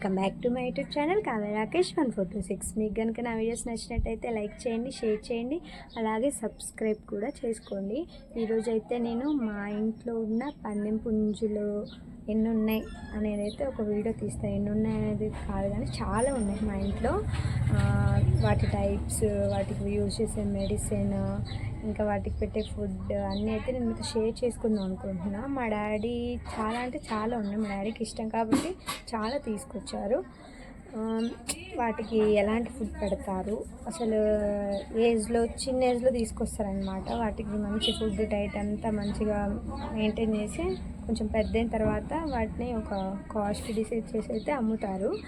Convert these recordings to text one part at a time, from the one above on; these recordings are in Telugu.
Welcome back to my YouTube channel Kavya Rakesh one four two six. మీకు కనుక నా వీడియోస్ నచ్చినట్టయితే లైక్ చేయండి షేర్ చేయండి అలాగే సబ్స్క్రైబ్ కూడా చేసుకోండి. ఈరోజైతే నేను మా ఇంట్లో ఉన్న పందెం పుంజులు ఎన్ని ఉన్నాయి అనేది అయితే ఒక వీడియో తీస్తాను ఎన్ని ఉన్నాయి అనేది కాదు కానీ చాలా ఉన్నాయి మా ఇంట్లో. వాటి టైప్స్ వాటికి యూజ్ చేసే మెడిసిన్ ఇంకా వాటికి పెట్టే ఫుడ్ అన్నీ అయితే నేను మీతో షేర్ చేసుకుందాం అనుకుంటున్నా. మా డాడీ చాలా అంటే చాలా ఉన్నాయి. మా డాడీకి ఇష్టం కాబట్టి చాలా తీసుకొచ్చారు. వాటికి ఎలాంటి ఫుడ్ పెడతారు? అసలు ఏజ్లో చిన్న ఏజ్లో తీసుకొస్తారనమాట వాటికి మంచి ఫుడ్ డైట్ అంతా మంచిగా మెయింటైన్ చేసి కొంచెం పెద్ద అయిన తర్వాత వాటిని ఒక కాస్ట్ డిసైడ్ చేసి అయితే అమ్ముతారు.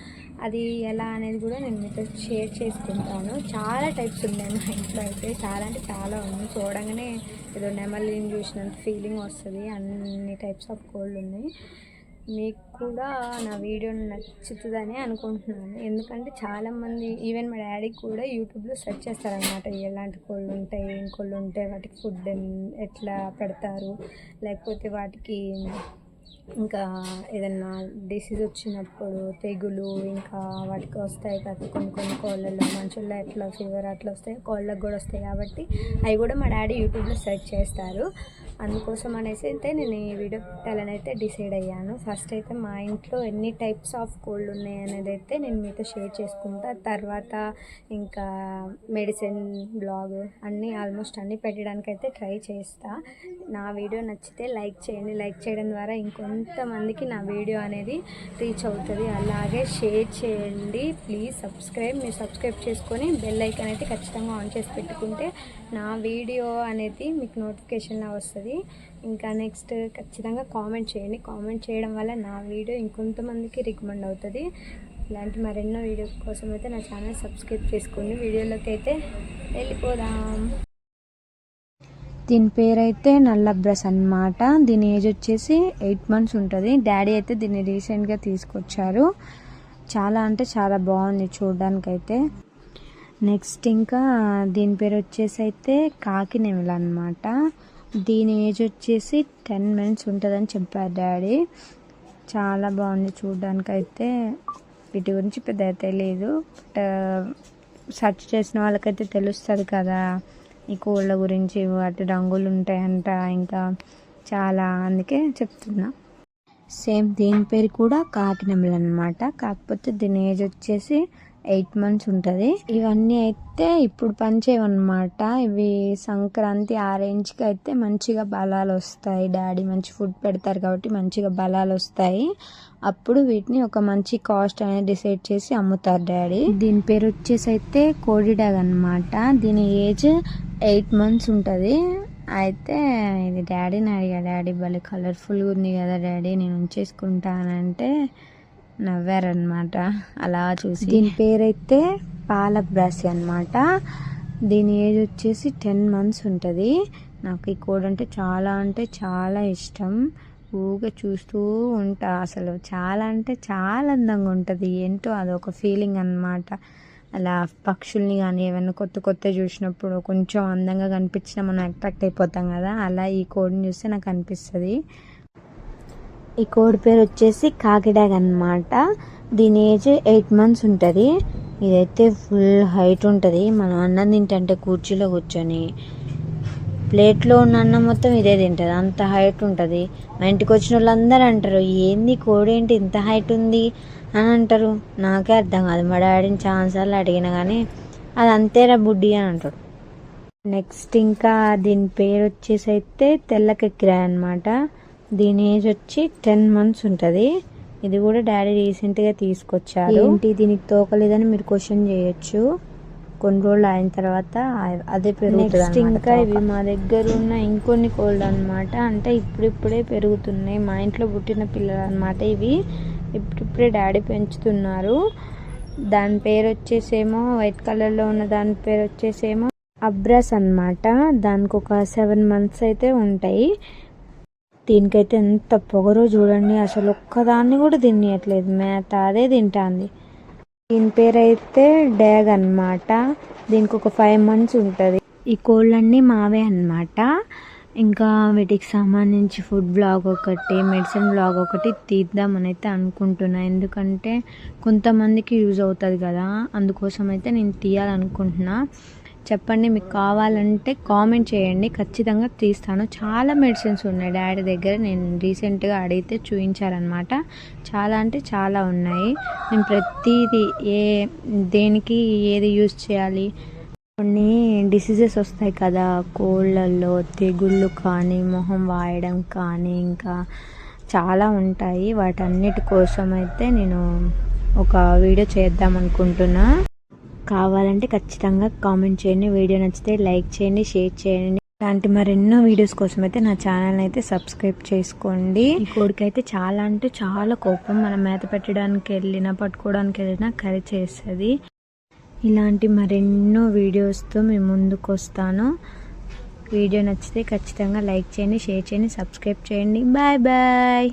అది ఎలా అనేది కూడా నేను మీతో షేర్ చేసుకుంటాను. చాలా టైప్స్ ఉన్నాయి మా ఇంట్లో అయితే. చాలా అంటే చాలా ఉన్నాయి. చూడంగానే ఏదో నెమలిని చూసినంత ఫీలింగ్ వస్తుంది. అన్ని టైప్స్ ఆఫ్ కోల్డ్ ఉన్నాయి. మీకు కూడా నా వీడియో నచ్చుతుందని అనుకుంటున్నాను. ఎందుకంటే చాలామంది ఈవెన్ మా డాడీ కూడా యూట్యూబ్లో సెర్చ్ చేస్తారనమాట ఎలాంటి కోళ్ళు ఉంటాయి ఏం కోళ్ళు ఉంటాయి వాటికి ఫుడ్ ఎట్లా పెడతారు లేకపోతే వాటికి ఇంకా ఏదన్నా డిసీజ్ వచ్చినప్పుడు తెగులు ఇంకా వాటికి వస్తాయి కదా కొన్ని కొన్ని కోళ్ళల్లో. మనుషుల్లో ఎట్లా ఫీవర్ అట్లా వస్తాయి కోళ్ళకు కూడా వస్తాయి కాబట్టి అవి కూడా మా డాడీ యూట్యూబ్లో సెర్చ్ చేస్తారు. అందుకోసం అనేసి అయితే నేను ఈ వీడియో పెట్టాలని అయితే డిసైడ్ అయ్యాను. ఫస్ట్ అయితే మా ఇంట్లో ఎన్ని టైప్స్ ఆఫ్ కోల్డ్ ఉన్నాయి అనేది అయితే నేను మీతో షేర్ చేసుకుంటా. తర్వాత ఇంకా మెడిసిన్ బ్లాగ్ అన్నీ ఆల్మోస్ట్ అన్నీ పెట్టడానికి అయితే ట్రై చేస్తా. నా వీడియో నచ్చితే లైక్ చేయండి. లైక్ చేయడం ద్వారా ఇంకొంతమందికి నా వీడియో అనేది రీచ్ అవుతుంది. అలాగే షేర్ చేయండి. ప్లీజ్ సబ్స్క్రైబ్ మీరు సబ్స్క్రైబ్ చేసుకొని బెల్ ఐకాన్ అయితే ఖచ్చితంగా ఆన్ చేసి పెట్టుకుంటే నా వీడియో అనేది మీకు నోటిఫికేషన్లో వస్తుంది. ఇంకా నెక్స్ట్ ఖచ్చితంగా కామెంట్ చేయండి. కామెంట్ చేయడం వల్ల నా వీడియో ఇంకొంతమందికి రికమెండ్ అవుతుంది. ఇలాంటి మరెన్నో వీడియోస్ కోసం అయితే నా ఛానల్ సబ్స్క్రైబ్ చేసుకోండి. వీడియోలోకి అయితే వెళ్ళిపోదాం. దీని పేరు అయితే నల్ల బ్రస్ అన్నమాట. దీని ఏజ్ వచ్చేసి ఎయిట్ మంత్స్ ఉంటుంది. డాడీ అయితే దీన్ని రీసెంట్గా తీసుకొచ్చారు. చాలా అంటే చాలా బాగుంది చూడడానికైతే. అయితే నెక్స్ట్ ఇంకా దీని పేరు వచ్చేసి అయితే కాకినెమిల అనమాట దీని ఏజ్ వచ్చేసి టెన్ మినిట్స్ ఉంటుందని చెప్పారు డాడీ. చాలా బాగుంది చూడడానికి అయితే వీటి గురించి పెద్ద తెలియదు బట్ సెర్చ్ చేసిన వాళ్ళకైతే తెలుస్తుంది కదా. ఈ కోళ్ళ గురించి వాటి రంగులు ఉంటాయంట ఇంకా చాలా అందుకే చెప్తున్నా. సేమ్ దీని పేరు కూడా కాకినెమల అనమాట కాకపోతే దీని ఏజ్ వచ్చేసి ఎయిట్ మంత్స్ ఉంటుంది. ఇవన్నీ అయితే ఇప్పుడు పనిచేయవన్నమాట. ఇవి సంక్రాంతి ఆ రేంజ్కి అయితే మంచిగా బలాలు వస్తాయి డాడీ మంచి ఫుడ్ పెడతారు కాబట్టి మంచిగా బలాలు వస్తాయి అప్పుడు వీటిని ఒక మంచి కాస్ట్ అనేది డిసైడ్ చేసి అమ్ముతారు డాడీ. దీని పేరు వచ్చేసి అయితే కోడిడాగ్ అనమాట దీని ఏజ్ ఎయిట్ మంత్స్ ఉంటుంది. అయితే ఇది డాడీని అడిగా. డాడీ భలే కలర్ఫుల్గా ఉంది కదా డాడీ నేను ఉంచేసుకుంటానంటే నవ్వారనమాట అలా చూసి. దీని పేరైతే పాల బ్రాసి అనమాట దీని ఏజ్ వచ్చేసి టెన్ మంత్స్ ఉంటుంది. నాకు ఈ కోడ్ అంటే చాలా అంటే చాలా ఇష్టం. ఊగా చూస్తూ ఉంటా. అసలు చాలా అంటే చాలా అందంగా ఉంటుంది. ఏంటో అదొక ఫీలింగ్ అన్నమాట. అలా పక్షుల్ని కానీ ఏమైనా కొత్త కొత్త చూసినప్పుడు కొంచెం అందంగా కనిపించినా మనం అట్రాక్ట్ అయిపోతాం కదా. అలా ఈ కోడ్ని చూస్తే నాకు అనిపిస్తుంది. ఈ కోడి పేరు వచ్చేసి కాకిడాగ్ అనమాట దీని ఏజ్ ఎయిట్ మంత్స్ ఉంటుంది. ఇదైతే ఫుల్ హైట్ ఉంటుంది. మనం అన్నం తింటే కుర్చీలో కూర్చొని. ప్లేట్లో ఉన్న అన్నం మొత్తం ఇదే తింటుంది. అంత హైట్ ఉంటుంది. మా ఇంటికి వచ్చిన వాళ్ళందరూ అంటారు ఏంది కోడి ఏంటి? ఇంత హైట్ ఉంది? అని అంటారు. నాకే అర్థం కాదు. మా డాడీని చాలాసార్లు అడిగినా కానీ అది అంతేరా బుడ్డి? అని అంటాడు. నెక్స్ట్ ఇంకా దీని పేరు వచ్చేసి అయితే తెల్లకెక్కిరాయి అనమాట దీని ఏజ్ వచ్చి టెన్ మంత్స్ ఉంటుంది. ఇది కూడా డాడీ రీసెంట్గా తీసుకొచ్చారు. ఏంటి దీనికి తోకలేదని మీరు క్వశ్చన్ చేయొచ్చు. కొన్ని రోజులు అయిన తర్వాత అదే పెరుగుతుంది ఇంకా ఇవి మా దగ్గర ఉన్న ఇంకొన్ని కోళ్ళు అనమాట అంటే ఇప్పుడిప్పుడే పెరుగుతున్నాయి. మా ఇంట్లో పుట్టిన పిల్లలు అనమాట ఇవి. ఇప్పుడిప్పుడే డాడీ పెంచుతున్నారు. దాని పేరు వచ్చేసేమో వైట్ కలర్లో ఉన్న దాని పేరు వచ్చేసేమో అబ్రాస్ అన్నమాట. దానికి ఒక సెవెన్ మంత్స్ అయితే ఉంటాయి. దీనికైతే ఎంత పొగరో చూడండి. అసలు ఒక్కదాన్ని కూడా తినేయట్లేదు. మేత అదే తింటాంది. దీని పేరు అయితే డ్యాగ్ అన్నమాట. దీనికి ఒక ఫైవ్ మంత్స్ ఉంటుంది. ఈ కోళ్ళన్నీ మావే అన్నమాట. ఇంకా వీటికి సంబంధించి ఫుడ్ బ్లాగ్ ఒకటి మెడిసిన్ బ్లాగ్ ఒకటి తీద్దామని అయితే అనుకుంటున్నా. ఎందుకంటే కొంతమందికి యూజ్ అవుతుంది కదా. అందుకోసం అయితే నేను తీయాలనుకుంటున్నా. చెప్పండి మీకు కావాలంటే కామెంట్ చేయండి. ఖచ్చితంగా తీస్తాను. చాలా మెడిసిన్స్ ఉన్నాయి డాడీ దగ్గర. నేను రీసెంట్గా అడిగితే చూపించారనమాట చాలా అంటే చాలా ఉన్నాయి. నేను ప్రతిదీ ఏ దేనికి ఏది యూజ్ చేయాలి? కొన్ని డిసీజెస్ వస్తాయి కదా. కోళ్ళల్లో తెగుళ్ళు కానీ మొహం వాయడం కానీ ఇంకా చాలా ఉంటాయి. వాటన్నిటి కోసం అయితే నేను ఒక వీడియో చేద్దాం అనుకుంటున్నా. కావాలంటే ఖచ్చితంగా కామెంట్ చేయండి. వీడియో నచ్చితే లైక్ చేయండి షేర్ చేయండి. ఇలాంటి మరెన్నో వీడియోస్ కోసం అయితే నా ఛానల్ అయితే సబ్స్క్రైబ్ చేసుకోండి. ఈ కోడికి అయితే చాలా అంటే చాలా కోపం. మనం మేత పెట్టడానికి వెళ్ళినా పట్టుకోవడానికి వెళ్ళినా కర్రీ చేస్తుంది. ఇలాంటి మరెన్నో వీడియోస్తో మేము ముందుకు వస్తాను. వీడియో నచ్చితే ఖచ్చితంగా లైక్ చేయండి షేర్ చేయండి సబ్స్క్రైబ్ చేయండి. Bye bye.